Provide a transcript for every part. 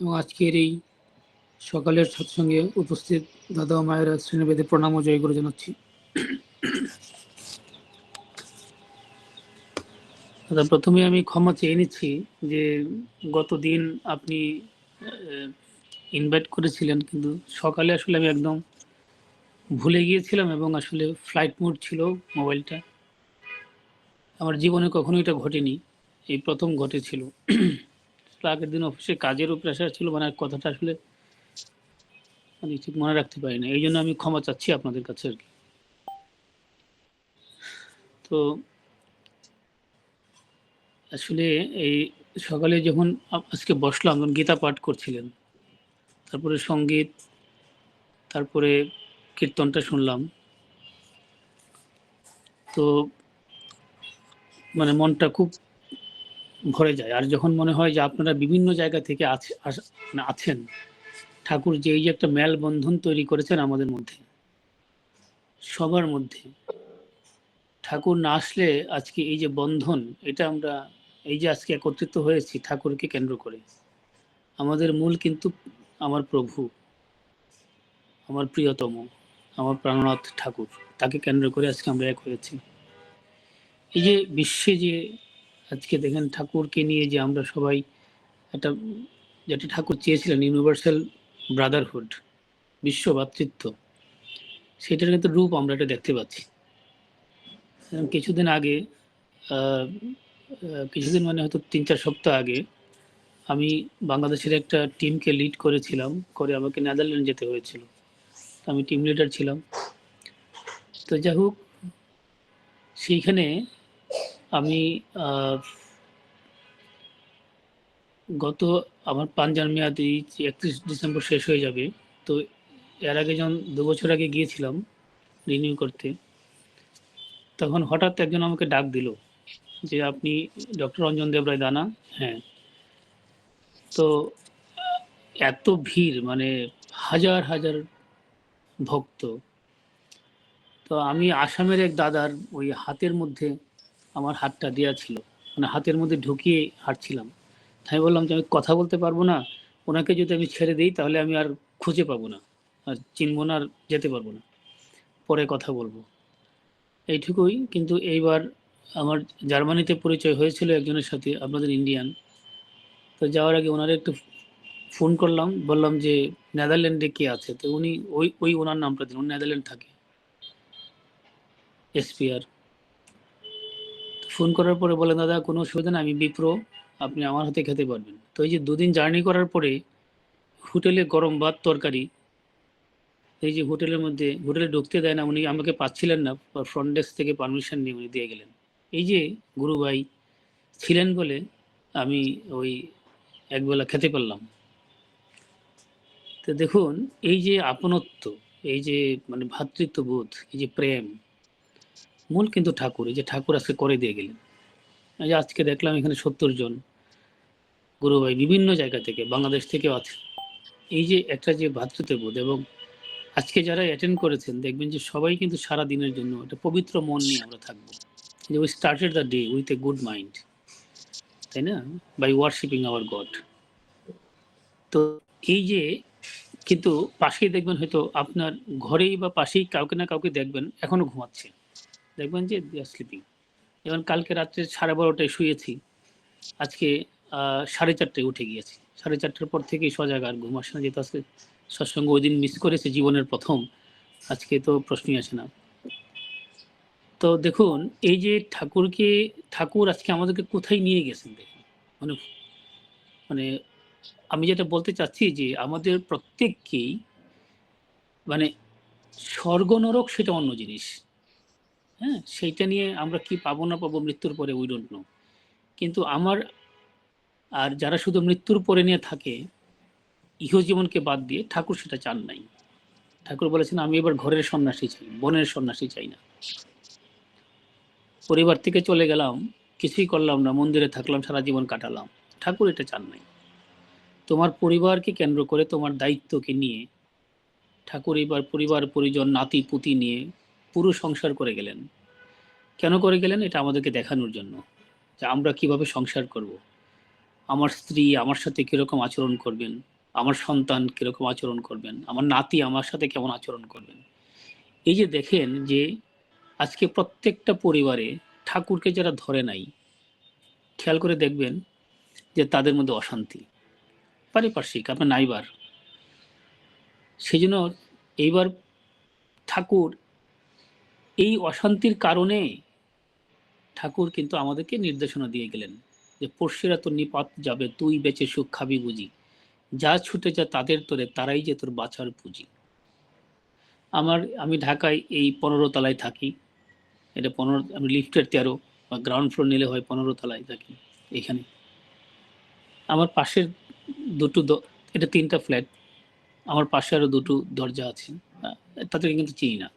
এবং আজকের এই সকালের সৎসঙ্গে উপস্থিত দাদা ও মায়েরা শ্রেণীবেদে প্রণাম ও জয় করে জানাচ্ছি। দাদা, প্রথমে আমি ক্ষমা চেয়ে নিচ্ছি যে গত দিন আপনি ইনভাইট করেছিলেন, কিন্তু সকালে আসলে আমি একদম ভুলে গিয়েছিলাম এবং আসলে ফ্লাইট মোড ছিল মোবাইলটা। আমার জীবনে কখনো এটা ঘটেনি, এই প্রথম ঘটেছিল। আগের দিন অফিসে কাজেরও প্রেশার ছিল মানে কথাটা আসলে মানে ঠিক মনে রাখতে পারি না। এই জন্য আমি ক্ষমা চাচ্ছি আপনাদের কাছে আর কি। তো আসলে এই সকালে যখন আজকে বসলাম, তখন গীতা পাঠ করছিলেন। তারপরে সংগীত, তারপরে কীর্তনটা শুনলাম। তো মানে মনটা খুব ভরে যায়। আর যখন মনে হয় যে আপনারা বিভিন্ন জায়গা থেকে মানে আছেন, ঠাকুর যে এই যে একটা মেল বন্ধন তৈরি করেছেন আমাদের মধ্যে, সবার মধ্যে, ঠাকুর না আসলে আজকে এই যে বন্ধন, এটা আমরা এই যে আজকে একত্রিত হয়েছি ঠাকুরকে কেন্দ্র করে, আমাদের মূল কিন্তু আমার প্রভু, আমার প্রিয়তম, আমার প্রাণনাথ ঠাকুর, তাকে কেন্দ্র করে আজকে আমরা এক হয়েছি। এই যে বিশ্বে যে আজকে দেখেন ঠাকুরকে নিয়ে যে আমরা সবাই একটা, যেটা ঠাকুর চেয়েছিলেন ইউনিভার্সাল ব্রাদারহুড বিশ্ব ভাতৃত্ব সেটার কিন্তু রূপ আমরা এটা দেখতে পাচ্ছি। কিছুদিন আগে কিছুদিন মানে হয়তো তিন চার সপ্তাহ আগে আমি বাংলাদেশের একটা টিমকে লিড করেছিলাম, করে আমাকে নেদারল্যান্ড যেতে হয়েছিল। আমি টিম লিডার ছিলাম। তো যাই হোক, সেইখানে আমি গত আমার পাঞ্জার মেয়াদ এই একত্রিশ ডিসেম্বর শেষ হয়ে যাবে। তো এর আগে যখন দু বছর আগে গিয়েছিলাম রিনিউ করতে, তখন হঠাৎ একজন আমাকে ডাক দিল যে, আপনি ডক্টর রঞ্জন দেবরায় দানা? হ্যাঁ। তো এত ভিড় মানে হাজার হাজার ভক্ত। তো আমি আসামের এক দাদার ওই হাতের মধ্যে আমার হাতটা দেওয়া ছিল। মানে হাতের মধ্যে ঢুকিয়ে হাঁটছিলাম। আমি বললাম যে, আমি কথা বলতে পারব না। ওনাকে যদি আমি ছেড়ে দিই, তাহলে আমি আর খুঁজে পাবো না। আর চিনবো না আর যেতে পারব না। পরে কথা বলব। এইটুকুই। কিন্তু এইবার আমার জার্মানিতে পরিচয় হয়েছিল একজনের সাথে, আপনাদের ইন্ডিয়ান। তো যাওয়ার আগে ওনার একটু ফোন করলাম। বললাম যে, নেদারল্যান্ডে কে আছে? তো উনি ওই ওই ওনার নামটা দিন উনি নেদারল্যান্ড থাকে। এসপিআর। ফোন করার পরে বলেন, দাদা, কোনো অসুবিধা না আমি বিপ্রো। আপনি আমার হাতে খেতে পারবেন। তো এই যে দুদিন জার্নি করার পরে হোটেলে গরম ভাত, তরকারি, এই যে হোটেলের মধ্যে, হোটেলে ঢুকতে দেয় না, উনি আমাকে পাচ্ছিলেন না ফ্রন্ট ডেস্ক থেকে পারমিশন নিয়ে উনি দিয়ে গেলেন। এই যে গুরু ভাই ছিলেন বলে আমি ওই একবেলা খেতে পারলাম। তো দেখুন, এই যে আপনত্ব, এই যে মানে ভ্রাতৃত্ববোধ এই যে প্রেম মূল কিন্তু ঠাকুর এই যে ঠাকুর আজকে করে দিয়ে গেলেন। যে আজকে দেখলাম এখানে সত্তর জন। গুরু ভাই বিভিন্ন জায়গা থেকে, বাংলাদেশ থেকেও আছে। এই যে একটা যে ভ্রাতৃত্ববোধ এবং আজকে যারা অ্যাটেন্ড করেছেন, দেখবেন যে সবাই কিন্তু সারা দিনের জন্য একটা পবিত্র মন নিয়ে আমরা থাকব। যে we started the day with a good mind তাই না? বাই ওয়ার্শিপিং আওয়ার গড তো এই যে কিন্তু পাশেই দেখবেন হয়তো আপনার ঘরেই বা পাশেই কাউকে না কাউকে দেখবেন, এখনও ঘুমাচ্ছে। দেখবেন যে দে আর স্লিপিং যেমন কালকে রাত্রে সাড়ে বারোটায় শুয়েছি, আজকে সাড়ে চারটায় উঠে গিয়েছি। সাড়ে চারটার পর থেকেই সজাগ আর ঘুম আসে না, যেহেতু আজকে সৎসঙ্গ ওই দিন মিস করেছে, জীবনের প্রথম। আজকে তো প্রশ্নই আসে না। তো দেখুন, এই যে ঠাকুরকে, ঠাকুর আজকে আমাদেরকে কোথায় নিয়ে গেছেন দেখুন? মানে মানে আমি যেটা বলতে চাচ্ছি যে আমাদের প্রত্যেককেই মানে স্বর্গ নরক সেটা অন্য জিনিস। হ্যাঁ সেইটা নিয়ে আমরা কি পাবো না পাবো মৃত্যুর পরে উই ডোন্ট নো কিন্তু আমার আর যারা শুধু মৃত্যুর পরে নিয়ে থাকে, ইহজীবনকে বাদ দিয়ে ঠাকুর সেটা চান নাই। ঠাকুর বলেছেন, আমি এবার ঘরের সন্ন্যাসী চাই, বনের সন্ন্যাসী চাই না। পরিবার থেকে চলে গেলাম, কিছুই করলাম না, মন্দিরে থাকলাম, সারা জীবন কাটালাম। ঠাকুর এটা চান নাই। তোমার পরিবারকে কেন্দ্র করে তোমার দায়িত্বকে নিয়ে ঠাকুর এবার পরিবার, পরিজন, নাতি, পুতি নিয়ে পুরো সংসার করে গেলেন। কেন করে গেলেন? এটা আমাদেরকে দেখানোর জন্য যে আমরা কীভাবে সংসার করব। আমার স্ত্রী আমার সাথে কীরকম আচরণ করবেন? আমার সন্তান কীরকম আচরণ করবেন? আমার নাতি আমার সাথে কেমন আচরণ করবেন? এই যে দেখেন যে আজকে প্রত্যেকটা পরিবারে ঠাকুরকে যারা ধরে নাই, খেয়াল করে দেখবেন যে তাদের মধ্যে অশান্তি, পারিপার্শ্বিক, আপনার নাইবার। সেই জন্য এইবার ঠাকুর এই অশান্তির কারণে ঠাকুর কিন্তু আমাদেরকে নির্দেশনা দিয়ে গেলেন যে পড়শিরা তোর নিপাত যাবে, তুই বেঁচে সুখ খাবি বুঝি। যা ছুটে যা তাদের তোরে, তারাই যে তোর বাঁচার পুঁজি। আমার, আমি ঢাকায় এই পনেরো তলায় থাকি। এটা পনেরো, আমি লিফটের তেরো, বা গ্রাউন্ড ফ্লোর নিলে হয় পনেরো তলায় থাকি এখানে। আমার পাশের দুটো এটা তিনটা ফ্ল্যাট। আমার পাশে আরও দুটো দরজা আছে। তাদেরকে কিন্তু চিনি না।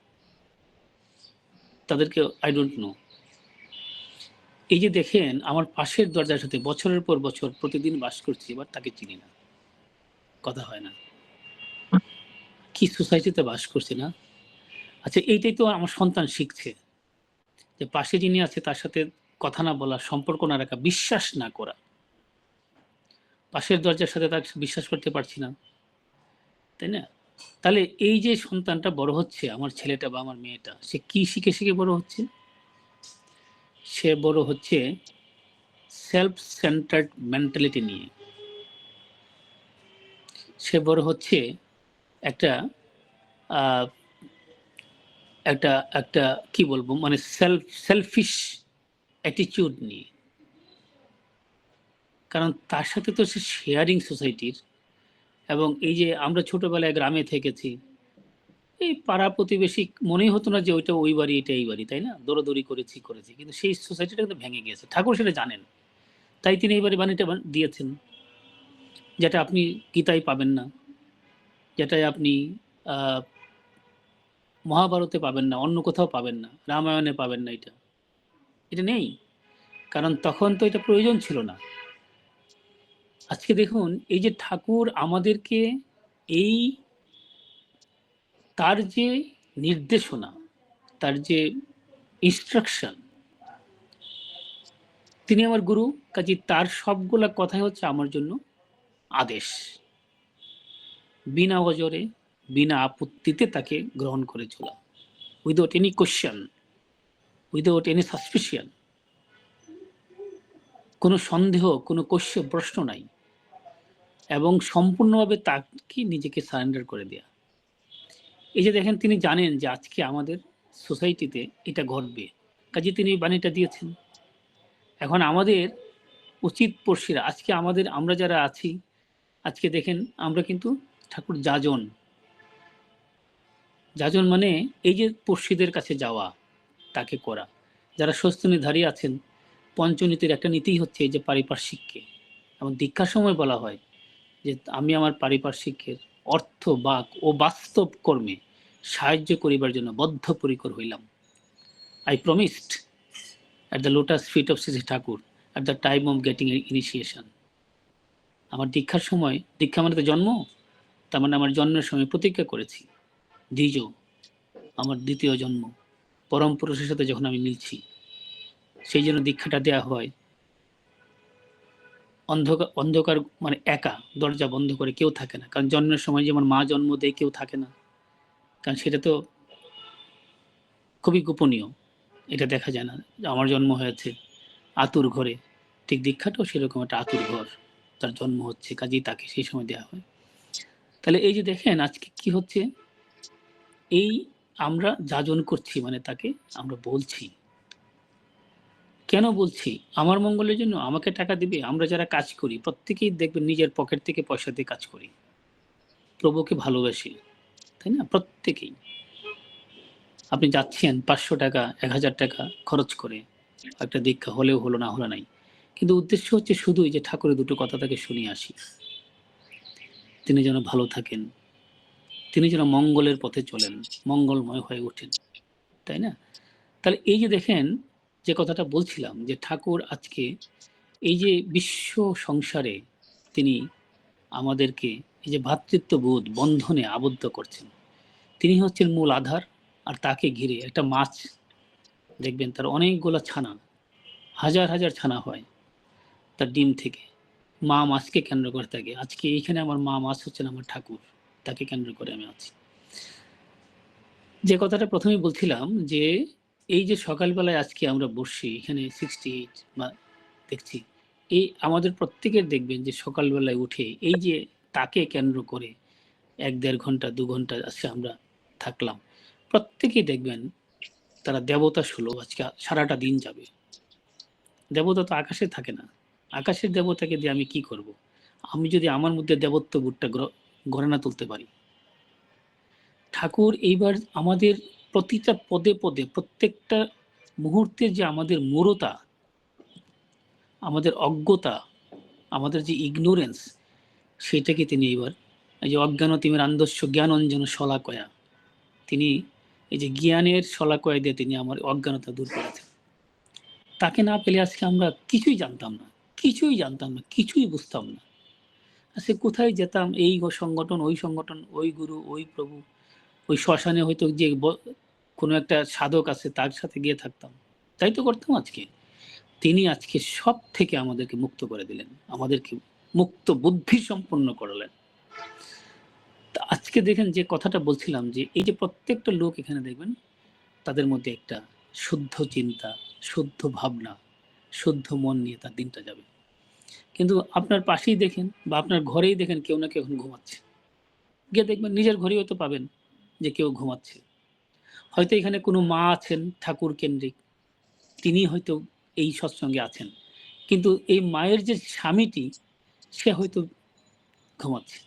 তাদেরকে আই ডোন্ট নো এই যে দেখেন, আমার পাশের দরজার সাথে বছরের পর বছর প্রতিদিন বাস করছি, এবার তাকে চিনি না। কথা হয় না। কি সোসাইটিতে বাস করছে না? আচ্ছা এইটাই তো আমার সন্তান শিখছে। যে পাশে যিনি আছে, তার সাথে কথা না বলা, সম্পর্ক না রাখা, বিশ্বাস না করা। পাশের দরজার সাথে তাকে বিশ্বাস করতে পারছি না। তাই না? তাহলে এই যে সন্তানটা বড় হচ্ছে, আমার ছেলেটা বা আমার মেয়েটা, সে কি শিখে শিখে বড় হচ্ছে? সে বড় হচ্ছে সেলফ সেন্টার্ড মেন্টালিটি নিয়ে। সে বড় হচ্ছে একটা একটা একটা কি বলব মানে সেলফ সেলফিশ অ্যাটিটিউড নিয়ে। কারণ তার সাথে তো সে শেয়ারিং সোসাইটির এবং এই যে আমরা ছোটবেলায় গ্রামে থেকেছি, এই পাড়া প্রতিবেশী মনেই হতো না যে ওইটা ওই বাড়ি, এটা এই বাড়ি, তাই না? দৌড়াদৌড়ি করেছি করেছি। কিন্তু সেই সোসাইটিটা কিন্তু ভেঙে গিয়েছে। ঠাকুর সেটা জানেন। তাই তিনি এই বাড়ি বাণীটা দিয়েছেন। যেটা আপনি গীতায় পাবেন না। যেটাই আপনি মহাভারতে পাবেন না, অন্য কোথাও পাবেন না। রামায়ণে পাবেন না এটা। এটা নেই। কারণ তখন তো এটা প্রয়োজন ছিল না। আজকে দেখুন, এই যে ঠাকুর আমাদেরকে এই তার যে নির্দেশনা, তার যে ইনস্ট্রাকশন তিনি আমার গুরু কাজে তার সবগুলা কথাই হচ্ছে আমার জন্য আদেশ। বিনা অজরে, বিনা আপত্তিতে তাকে গ্রহণ করে চলা। Without any question without any suspicion কোনো সন্দেহ, কোনো কোশ্চ প্রশ্ন নাই। এবং সম্পূর্ণভাবে তাকে নিজেকে সারেন্ডার করে দেয়া। এই যে দেখেন, তিনি জানেন যে আজকে আমাদের সোসাইটিতে এটা ঘটবে। কাজে তিনি বাণীটা দিয়েছেন। এখন আমাদের উচিত পড়শিরা, আজকে আমাদের, আমরা যারা আছি, আজকে দেখেন, আমরা কিন্তু ঠাকুর যাজন। যাজন মানে এই যে পড়শিদের কাছে যাওয়া, তাকে করা। যারা স্বস্তিনী ধারী আছেন, পঞ্চনীতির একটা নীতি হচ্ছে এই যে পারিপার্শ্বিককে। এবং দীক্ষার সময় বলা হয় যে আমি আমার পারিপার্শ্বিকের অর্থ বাক ও বাস্তব কর্মে সাহায্য করিবার জন্য বদ্ধপরিকর হইলাম। I promised at the lotus feet of Shri Thakur at the time of getting initiation আমার দীক্ষার সময়, দীক্ষা মানে তো জন্ম, তার মানে আমার জন্মের সময় প্রতিজ্ঞা করেছি। দ্বিজ, আমার দ্বিতীয় জন্ম, পরম পুরুষের সাথে যখন আমি মিলছি, সেই জন্য দীক্ষাটা দেয়া হয় অন্ধকার অন্ধকার মানে একা, দরজা বন্ধ করে কেউ থাকে না। কারণ জন্মের সময় যেমন মা জন্ম দেয়, কেউ থাকে না। কারণ সেটা তো খুবই গোপনীয়। এটা দেখা যায় না। আমার জন্ম হয়েছে আতুর ঘরে। ঠিক দীক্ষাটাও সেরকম একটা আতুর ঘর। তার জন্ম হচ্ছে, কাজেই তাকে সেই সময় দেওয়া হয়। তাহলে এই যে দেখেন, আজকে কি হচ্ছে? এই আমরা যাজন করছি মানে তাকে আমরা বলছি। কেন বলছি? আমার মঙ্গলের জন্য আমাকে টাকা দিবে, আমরা যারা কাজ করি, প্রত্যেকেই দেখবেন নিজের পকেট থেকে পয়সা দিয়ে কাজ করি। প্রভুকে ভালোবাসি, তাই না? প্রত্যেকেই। আপনি যাচ্ছেন পাঁচশো টাকা, এক হাজার টাকা খরচ করে, একটা দীক্ষা হলেও হলো না, হলো নাই। কিন্তু উদ্দেশ্য হচ্ছে শুধুই যে ঠাকুরের দুটো কথা তাকে শুনিয়ে আসি। তিনি যেন ভালো থাকেন, তিনি যেন মঙ্গলের পথে চলেন, মঙ্গলময় হয়ে ওঠেন, তাই না? তাহলে এই যে দেখেন যে কথাটা বলছিলাম যে ঠাকুর আজকে এই যে বিশ্ব সংসারে তিনি আমাদেরকে এই যে ভ্রাতৃত্ববোধ বন্ধনে আবদ্ধ করছেন। তিনি হচ্ছেন মূল আধার আর তাকে ঘিরে একটা মাছ, দেখবেন তার অনেকগুলো ছানা, হাজার হাজার ছানা হয় তার ডিম থেকে। মা মাছকে কেন্দ্র করে থাকে। আজকে এইখানে আমার মা মাছ হচ্ছেন আমার ঠাকুর, তাকে কেন্দ্র করে আমি আছি। যে কথাটা প্রথমেই বলছিলাম যে এই যে সকালবেলায় আজকে আমরা বসছি, এখানে সিক্সটি এইট বা দেখছি এই আমাদের প্রত্যেকের দেখবেন যে সকালবেলায় উঠে এই যে তাকে কেন্দ্র করে এক দেড় ঘণ্টা, দু ঘণ্টা আজকে আমরা থাকলাম। প্রত্যেকেই দেখবেন তারা দেবতা সুলভ, আজকে সারাটা দিন যাবে। দেবতা তো আকাশে থাকে না। আকাশের দেবতাকে দিয়ে আমি কি করব। আমি যদি আমার মধ্যে দেবত্ব বুটটা গড়ে না তুলতে পারি। ঠাকুর এইবার আমাদের প্রতিটা পদে পদে, প্রত্যেকটা মুহূর্তের যে আমাদের মূরতা, আমাদের অজ্ঞতা, আমাদের যে ইগনোরেন্স সেটাকে তিনি এবার এই যে অজ্ঞান তিমের আন্দস্য জ্ঞান অঞ্জন শলাকয়া, তিনি এই যে জ্ঞানের শলাকয়া দিয়ে তিনি আমার অজ্ঞানতা দূর করেছেন। তাকে না পেলে আজকে আমরা কিছুই জানতাম না, কিছুই জানতাম না, কিছুই বুঝতাম না। সে কোথায় যেতাম, এই সংগঠন, ওই সংগঠন, ওই গুরু, ওই প্রভু ওই শ্মশানে হয়তো যে কোনো একটা সাধক আছে, তার সাথে গিয়ে থাকতাম। তাই তো করতাম আজকে। তিনি আজকে সব থেকে আমাদেরকে মুক্ত করে দিলেন। আমাদেরকে মুক্ত বুদ্ধি সম্পন্ন করলেন। তা আজকে দেখেন যে কথাটা বলছিলাম যে, এই যে প্রত্যেকটা লোক এখানে দেখবেন, তাদের মধ্যে একটা শুদ্ধ চিন্তা, শুদ্ধ ভাবনা, শুদ্ধ মন নিয়ে তার দিনটা যাবে। কিন্তু আপনার পাশেই দেখেন বা আপনার ঘরেই দেখেন কেউ না কেউ এখন ঘুমাচ্ছে। গিয়ে দেখবেন নিজের ঘরেই হয়তো পাবেন। যে কেউ ঘুমাচ্ছে হয়তো এখানে কোনো মা আছেন ঠাকুর কেন্দ্রিক, তিনি হয়তো এই সৎসঙ্গে আছেন। কিন্তু এই মায়ের যে স্বামীটি, সে হয়তো ঘুমাচ্ছে।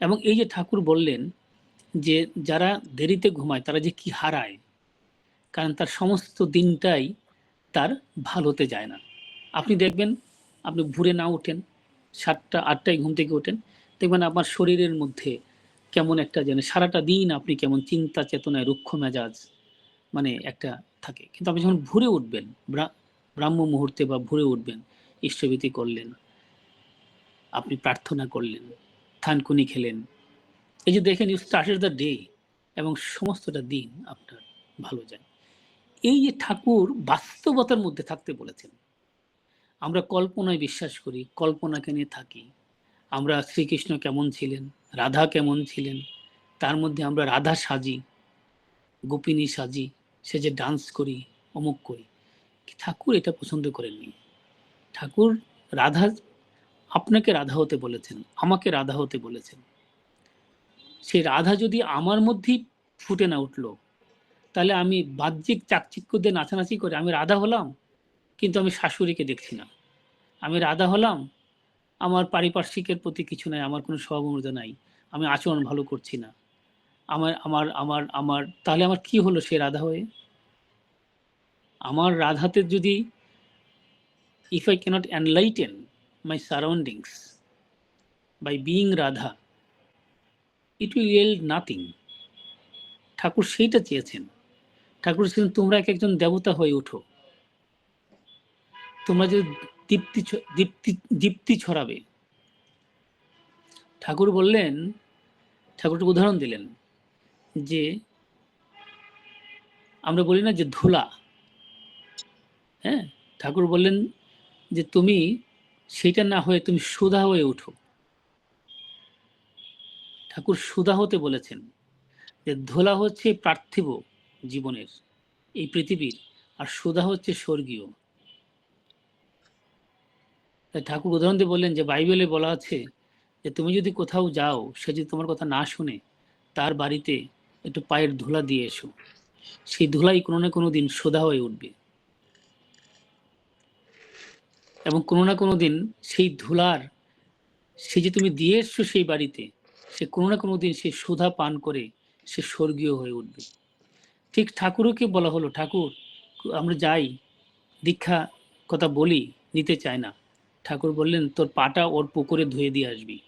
এবং এই যে ঠাকুর বললেন যে যারা দেরিতে ঘুমায়, তারা যে কি হারায়, কারণ তার সমস্ত দিনটাই তার ভালোতে যায় না। আপনি দেখবেন, আপনি ভুরে না ওঠেন সাতটা, আটটায় ঘুম থেকে ওঠেন, দেখবেন আপনার শরীরের মধ্যে কেমন একটা যেন সারাটা দিন আপনি কেমন চিন্তা, চেতনায়, রুক্ষ মেজাজ মানে একটা থাকে। কিন্তু আপনি যখন ভুরে উঠবেন ব্রাহ্ম মুহূর্তে বা ভুরে উঠবেন, ইষ্টভীতি করলেন, আপনি প্রার্থনা করলেন, থানকুনি খেলেন, এই যে দেখেন ইউ স্টার্টেড দ্য ডে এবং সমস্তটা দিন আপনার ভালো যায়। এই যে ঠাকুর বাস্তবতার মধ্যে থাকতে বলেছেন, আমরা কল্পনায় বিশ্বাস করি, কল্পনাকে নিয়ে থাকি, আমরা শ্রীকৃষ্ণ কেমন ছিলেন রাধা কেমন ছিলেন? তার মধ্যে আমরা রাধা সাজি, গোপিনী সাজি, সে যে ডান্স করি, অমুক করি। ঠাকুর এটা পছন্দ করেননি? ঠাকুর রাধা, আপনাকে রাধা হতে বলেছেন, আমাকে রাধা হতে বলেছেন। সেই রাধা যদি আমার মধ্যেই ফুটে না উঠল, তাহলে আমি বাহ্যিক চাকচিক্য নাচানাচি করে আমি রাধা হলাম, কিন্তু আমি শাশুড়িকে দেখছি না। আমি রাধা হলাম, আমার পারিপার্শ্বিকের প্রতি কিছু নাই, আমার কোনো সহমর্যাদা নাই। আমি আচরণ ভালো করছি না। আমার আমার আমার আমার, তাহলে আমার কি হলো সে রাধা হয়ে? আমার রাধাতে যদি if I can't enlighten my surroundings by being Radha it will yield nothing Thakur সেইটা চেয়েছেন। ঠাকুর ছিলেন তোমরা এক একজন দেবতা হয়ে ওঠো। তোমরা যদি দীপ্তি দীপ্তি দীপ্তি ছড়াবে ঠাকুর বললেন ঠাকুরটা উদাহরণ দিলেন যে, আমরা বলি না যে ধুলা। হ্যাঁ ঠাকুর বললেন যে তুমি সেটা না হয়ে তুমি সুধা হয়ে উঠো। ঠাকুর সুধা হতে বলেছেন যে ধোলা হচ্ছে পার্থিব জীবনের, এই পৃথিবীর, আর সুধা হচ্ছে স্বর্গীয়। ঠাকুর উদাহরণ দিয়ে বললেন যে বাইবেলে বলা আছে যে তুমি যদি কোথাও যাও, সে যদি তোমার কথা না শুনে, তার বাড়িতে একটু পায়ের ধুলা দিয়ে এসো। সেই ধুলাই কোনো না কোনো দিন সোধা হয়ে উঠবে। এবং কোনো না কোনো দিন সেই ধুলার, সে যে তুমি দিয়ে এসছো সেই বাড়িতে, সে কোনো না কোনো দিন সে সোধা পান করে সে স্বর্গীয় হয়ে উঠবে। ঠিক ঠাকুরকে বলা হলো, ঠাকুর, আমরা যাই। দীক্ষা কথা বলি, নিতে চায় না। ঠাকুর বললেন, তোর পাটা ওর পুকুরে ধুয়ে দিয়ে আসবি।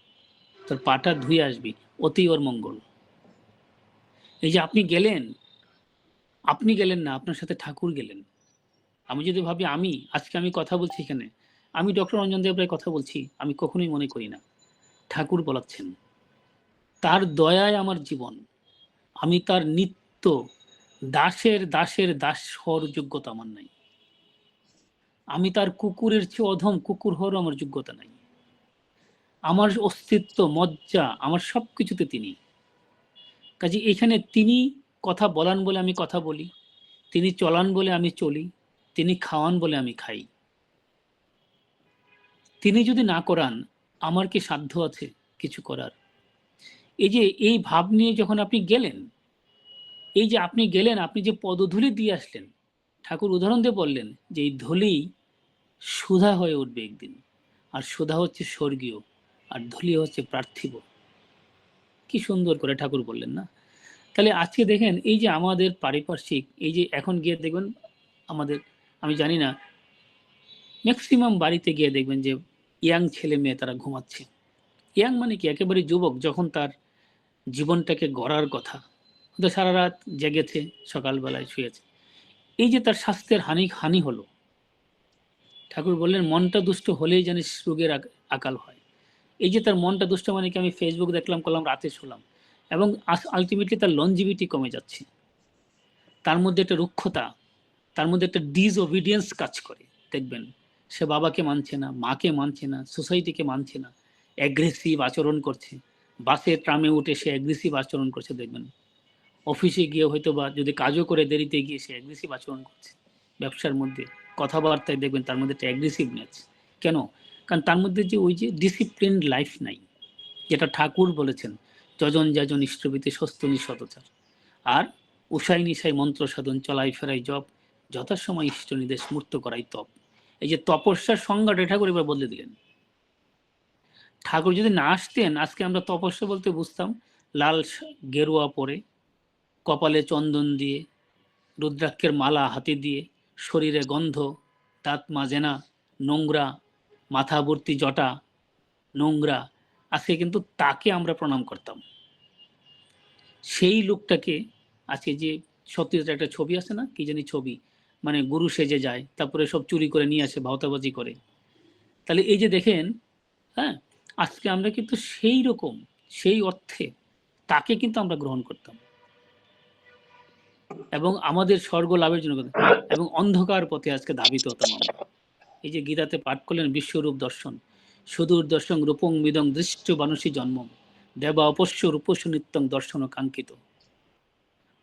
তোর পাটা ধুয়ে আসবি অতি ওর মঙ্গল। এই যে আপনি গেলেন আপনি গেলেন না, আপনার সাথে ঠাকুর গেলেন। আমি যদি ভাবি আমি, আজকে আমি কথা বলছি এখানে, আমি ডক্টর রঞ্জন দেব রায় কথা বলছি, আমি কখনোই মনে করি না। ঠাকুর বলাচ্ছেন, তার দয়ায় আমার জীবন, আমি তার নিত্য, দাসের দাসের দাস হওয়ার যোগ্যতা আমার নাই। আমি তার কুকুরের চেয়ে অধম কুকুর হওয়ারও আমার যোগ্যতা নাই। আমার অস্তিত্ব, মজ্জা, আমার সব কিছুতে তিনি। কাজে এখানে তিনি কথা বলান বলে আমি কথা বলি, তিনি চলান বলে আমি চলি, তিনি খাওয়ান বলে আমি খাই। তিনি যদি না করান, আমার কি সাধ্য আছে কিছু করার? এই যে এই ভাব নিয়ে যখন আপনি গেলেন, এই যে আপনি গেলেন, আপনি যে পদধূলি দিয়ে আসলেন, ঠাকুর উদাহরণ দিয়ে বললেন যে এই ধুলি সুধা হয়ে উঠবে একদিন, আর সুধা হচ্ছে স্বর্গীয়। আর ধুলি হচ্ছে পার্থিব কি সুন্দর করে ঠাকুর বললেন না? তাহলে আজকে দেখেন এই যে আমাদের পারিপার্শ্বিক, এই যে এখন গিয়ে দেখবেন আমাদের, আমি জানি না ম্যাক্সিমাম বাড়িতে গিয়ে দেখবেন যে ইয়াং ছেলে মেয়ে তারা ঘুমাচ্ছে। ইয়াং মানে কি? একেবারে যুবক যখন তার জীবনটাকে গড়ার কথা হয়তো সারা রাত জেগেছে, সকালবেলায় শুয়েছে। এই যে তার স্বাস্থ্যের হানি হানি হলো, ঠাকুর বললেন মনটা দুষ্ট হলেই জানিস রোগের আকাল হয়। এই যে তার মনটা দুষ্ট মানে কি আমি ফেসবুক দেখলাম করলাম রাতে শুলাম। এবং আলটিমেটলি তার লনজিভিটি কমে যাচ্ছে। তার মধ্যে একটা রুক্ষতা, তার মধ্যে একটা ডিসওবিডিয়েন্স কাজ করে। দেখবেন, সে বাবাকে মানছে না, মাকে মানছে না সোসাইটিকে মানছে না। অ্যাগ্রেসিভ আচরণ করছে। বাসে ট্রামে উঠে সে অ্যাগ্রেসিভ আচরণ করছে, দেখবেন। অফিসে গিয়ে হয়তো বা যদি কাজও করে দেরিতে গিয়ে সে অ্যাগ্রেসিভ আচরণ করছে। ব্যবসার মধ্যে কথাবার্তায় দেখবেন তার মধ্যে একটা অ্যাগ্রেসিভনেস কেন? কারণ তার মধ্যে যে ওই যে ডিসিপ্লিন লাইফ নাই, যেটা ঠাকুর বলেছেন, যজন যাজন ইষ্টবিতে সস্তনি শতচার আর উষাই নিশাই মন্ত্র সাধন, চলাই ফেরাই জপ, যথাসময় ইষ্ট নির্দেশ মূর্ত করাই তপ। এই যে তপস্যার সংজ্ঞাটা ঠাকুর এবার বদলে দিলেন। ঠাকুর যদি না আসতেন, আজকে আমরা তপস্যা বলতে বুঝতাম, লাল গেরুয়া পরে, কপালে চন্দন দিয়ে, রুদ্রাক্ষের মালা হাতে দিয়ে, শরীরে গন্ধ, দাঁত মাজে না, নোংরা মাথা ভর্তি জটা, নোংরা, আজকে কিন্তু তাকে আমরা প্রণাম করতাম। সেই লোকটাকে আজকে যে সত্যিটা একটা ছবি আছে না, কি জানি ছবি মানে গুরু সেজে যায়, তারপরে সব চুরি করে নিয়ে আসে, ভাওতাবাজি করে। তাহলে এই যে দেখেন হ্যাঁ আজকে আমরা কিন্তু সেই রকম, সেই অর্থে তাকে কিন্তু আমরা গ্রহণ করতাম। এবং আমাদের স্বর্গ লাভের জন্য এবং অন্ধকার পথে আজকে ধাবিত হতাম আমরা। এই যে গীতাতে পাঠ করলেন বিশ্বরূপ দর্শন, সুদূর দর্শন রূপং মিদং দৃষ্ট মানুষী জন্ম, দেবা অপস্য রূপস্য নিত্যং দর্শন কাঙ্ক্ষিত।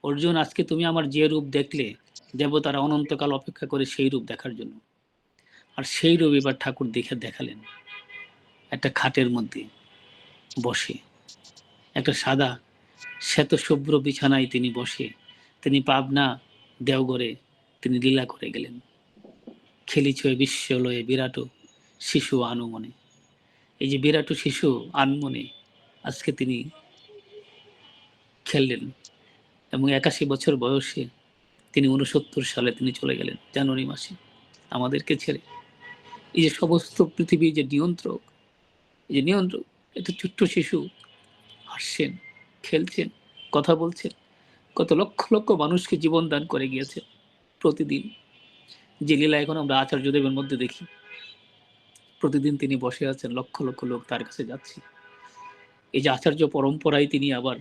অর্জুন, আজকে তুমি আমার যে রূপ দেখলে, দেবতারা অনন্তকাল অপেক্ষা করে সেই রূপ দেখার জন্য। আর সেই রূপ এবার ঠাকুর দেখে দেখালেন। একটা খাটের মধ্যে বসে, একটা সাদা শ্বেত শুভ্র বিছানায় তিনি বসে, তিনি পাবনা দেওগড়ে তিনি লীলা করে গেলেন। খেলিছয় বিশ্বলয়ে বিরাট শিশু আনুমনে। এই যে বিরাট শিশু আনমনে আজকে তিনি খেললেন এবং একাশি বছর বয়সে তিনি উনসত্তর সালে তিনি চলে গেলেন জানুয়ারি মাসে আমাদেরকে ছেড়ে। এই যে সমস্ত পৃথিবীর যে নিয়ন্ত্রক, এই যে নিয়ন্ত্রক, একটা ছোট্ট শিশু হাসছেন, খেলছেন, কথা বলছেন, কত লক্ষ লক্ষ মানুষকে জীবন দান করে গিয়েছে প্রতিদিন। যে লীলা এখন আমরা আচার্যদেবের মধ্যে দেখি। প্রতিদিন তিনি বসে আছেন, লক্ষ লক্ষ লোক তার কাছে যাচ্ছে। এই যে আচার্য পরম্পরায় তিনি আবার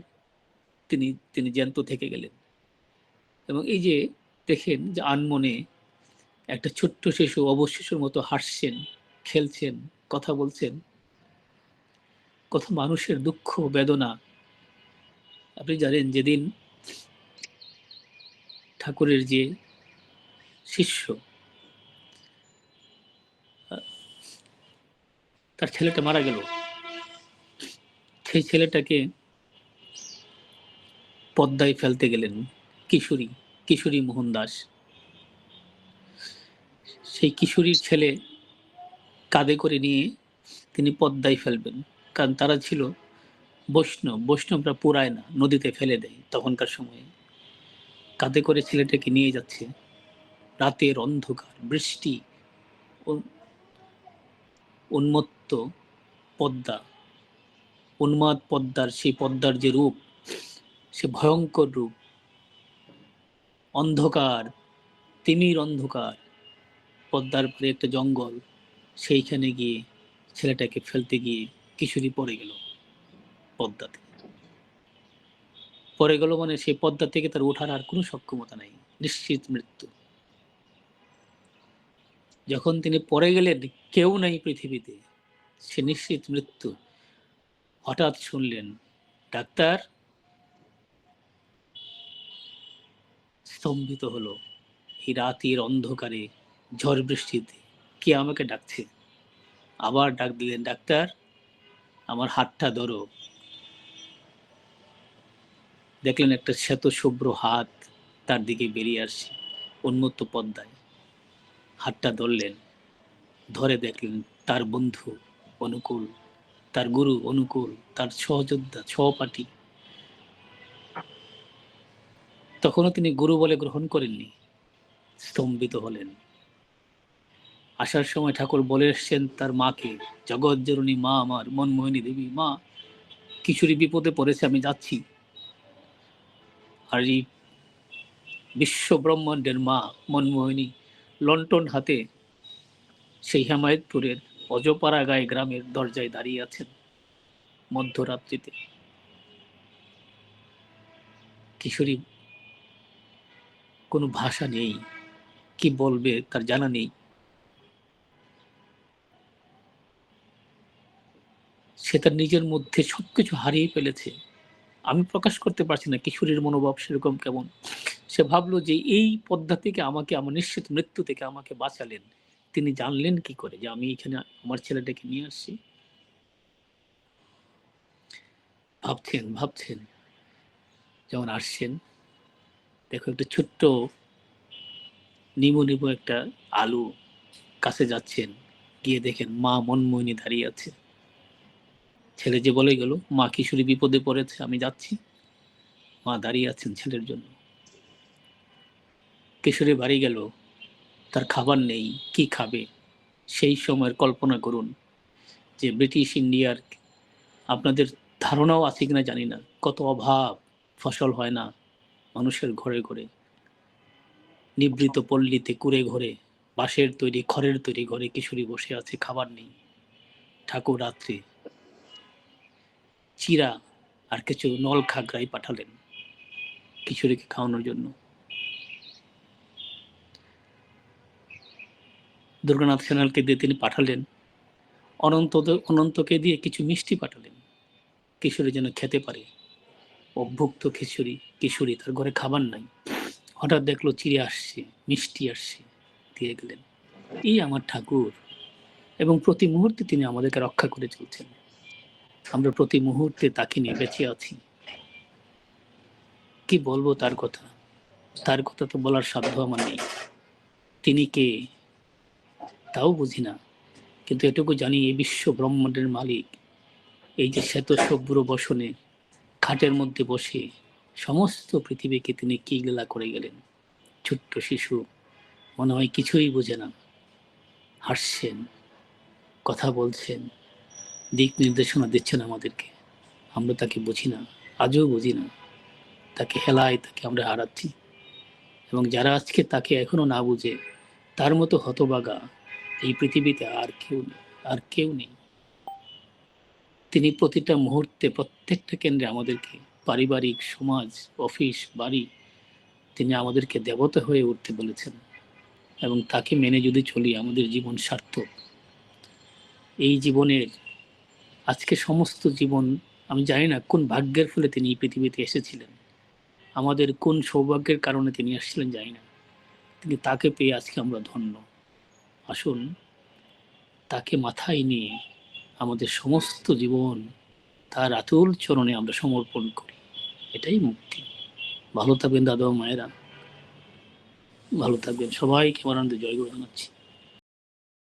তিনি তিনি জ্যান্ত থেকে গেলেন। এবং এই যে দেখেন যে আনমনে একটা ছোট্ট শিশু অবশিশুর মতো হাসছেন, খেলছেন, কথা বলছেন। কত মানুষের দুঃখ, বেদনা। আপনি জানেন যেদিন ঠাকুরের যে শিষ্য। তার ছেলেটা মারা গেল। সেই ছেলেটাকে পদ্মায় ফেলতে গেলেন কিশোরী কিশোরী মোহন দাস। সেই কিশোরীর ছেলে কাঁধে করে নিয়ে তিনি পদ্মায় ফেলবেন। কারণ তারা ছিল বৈষ্ণব, বৈষ্ণবরা পুরায় না, নদীতে ফেলে দেয় তখনকার সময়ে। কাঁধে করে ছেলেটাকে নিয়ে যাচ্ছে। রাতের অন্ধকার, বৃষ্টি উন্মত্ত পদ্মা, উন্মাদ পদ্মার সেই পদ্মার যে রূপ, সে ভয়ঙ্কর রূপ। অন্ধকার, তিমির অন্ধকার, পদ্মার পরে একটা জঙ্গল, সেইখানে গিয়ে ছেলেটাকে ফেলতে গিয়ে কিশোরী পড়ে গেল পদ্মাতে পড়ে গেল মানে সেই পদ্মা থেকে তার ওঠার আর কোনো সক্ষমতা নাই, নিশ্চিত মৃত্যু। যখন তিনি পড়ে গেলেন, কেউ নাই পৃথিবীতে। সে নিশ্চিত মৃত্যু। হঠাৎ শুনলেন, ডাক্তার স্তম্ভিত হলো। এই রাতের অন্ধকারে ঝড় বৃষ্টিতে কে আমাকে ডাকছে? আবার ডাক দিলেন, ডাক্তার, আমার হাতটা ধরো। দেখলেন একটা শ্বেত শুভ্র হাত তার দিকে বেরিয়ে আসছে উন্মুক্ত পদ্মায় হাতটা ধরলেন। ধরে দেখলেন তার বন্ধু অনুকূল, তার গুরু অনুকূল, তার সহযোদ্ধা, সহপাঠী। তখনও তিনি গুরু বলে গ্রহণ করেননি, স্তম্ভিত হলেন। আসার সময় ঠাকুর বলে এসছেন, তার মাকে, জগৎ জননী, মা আমার, মনমোহিনী দেবী, মা, কিশোরী বিপদে পড়েছে, আমি যাচ্ছি। আর এই বিশ্ব ব্রহ্মাণ্ডের মা, মনমোহিনী লন্ঠন হাতে সেই হেমায়তপুরের অজপাড়া গায়ে গ্রামের দরজায় দাঁড়িয়ে আছেন মধ্যরাত্রিতে। কিশোরী, কোনো ভাষা নেই, কি বলবে তার জানা নেই। সে তার নিজের মধ্যে সবকিছু হারিয়ে ফেলেছে। আমি প্রকাশ করতে পারছি না, কিশোরীর মনোভাব সেরকম কেমন। সে ভাবলো যে এই পদ্মা থেকে আমাকে, আমার নিশ্চিত মৃত্যু থেকে আমাকে বাঁচালেন। তিনি জানলেন কি করে যে আমি এখানে আমার ছেলেটাকে নিয়ে আসছি। ভাবছেন ভাবছেন, যেমন আসছেন। দেখো একটা ছোট্ট, নিমু নিমো একটা আলু কাছে যাচ্ছেন। গিয়ে দেখেন মা মনমোহিনী দাঁড়িয়ে আছে। ছেলে যে বলে গেল, মা কিশোরী বিপদে পড়েছে, আমি যাচ্ছি। মা দাঁড়িয়ে আছেন ছেলের জন্য। কিশোরী বাড়ি গেল, তার খাবার নেই, কি খাবে? সেই সময়ের কল্পনা করুন যে ব্রিটিশ ইন্ডিয়ার আপনাদের ধারণাও আছে কিনা জানি না। কত অভাব, ফসল হয় না মানুষের ঘরে ঘরে। নিবৃত পল্লীতে কুড়ে ঘরে, বাঁশের তৈরি, খড়ের তৈরি ঘরে কিশোরী বসে আছে, খাবার নেই। ঠাকুর রাত্রে চিরা আর কিছু নল খাগড়াই পাঠালেন কিশোরীকে খাওয়ানোর জন্য। দুর্গানাথ সেনালকে দিয়ে তিনি পাঠালেন। অনন্ত অনন্তকে দিয়ে কিছু মিষ্টি পাঠালেন। কিশোরী যেন খেতে পারে। অভুক্ত খিচুড়ি, কিশোরী তার ঘরে খাবার নাই। হঠাৎ দেখল চিড়ে আসছে, মিষ্টি আসছে, দিয়ে গেলেন। এই আমার ঠাকুর। এবং প্রতি মুহূর্তে তিনি আমাদেরকে রক্ষা করে চলছেন। আমরা প্রতি মুহূর্তে তাকে নিয়ে বেঁচে আছি। কি বলব তার কথা? তার কথা তো বলার সাধ্য আমার নেই। তিনি কে? তাও বুঝি না। কিন্তু এটুকু জানি এই বিশ্ব ব্রহ্মাণ্ডের মালিক, এই যে শ্বেত সভ্র বসনে, খাটের মধ্যে বসে সমস্ত পৃথিবীকে তিনি কি লীলা করে গেলেন? ছোট্ট শিশু, মনে হয় কিছুই বোঝে না। হাসছেন, কথা বলছেন দিক নির্দেশনা দিচ্ছেন আমাদেরকে। আমরা তাকে বুঝি না, আজও বুঝি না। তাকে হেলায়, তাকে আমরা হারাচ্ছি। এবং যারা আজকে তাকে এখনও না বুঝে, তার মতো হতবাগা এই পৃথিবীতে আর কেউ নেই, আর কেউ নেই। তিনি প্রতিটা মুহূর্তে প্রত্যেকটা কেন্দ্রে আমাদেরকে পারিবারিক, সমাজ, অফিস, বাড়ি, তিনি আমাদেরকে দেবতা হয়ে উঠতে বলেছেন। এবং তাকে মেনে যদি চলি, আমাদের জীবন সার্থক। এই জীবনের আজকে সমস্ত জীবন আমি জানি না কোন ভাগ্যের ফলে তিনি পৃথিবীতে এসেছিলেন। আমাদের কোন সৌভাগ্যের কারণে তিনি আসছিলেন জানি না। কিন্তু তাকে পেয়ে আজকে আমরা ধন্য। আসুন, তাকে মাথায় নিয়ে আমাদের সমস্ত জীবন তার আতুল চরণে আমরা সমর্পণ করি। এটাই মুক্তি। ভালো থাকবেন দাদা মায়েরা। ভালো থাকবেন। সবাইকে আমার আনন্দে জয় করে জানাচ্ছি।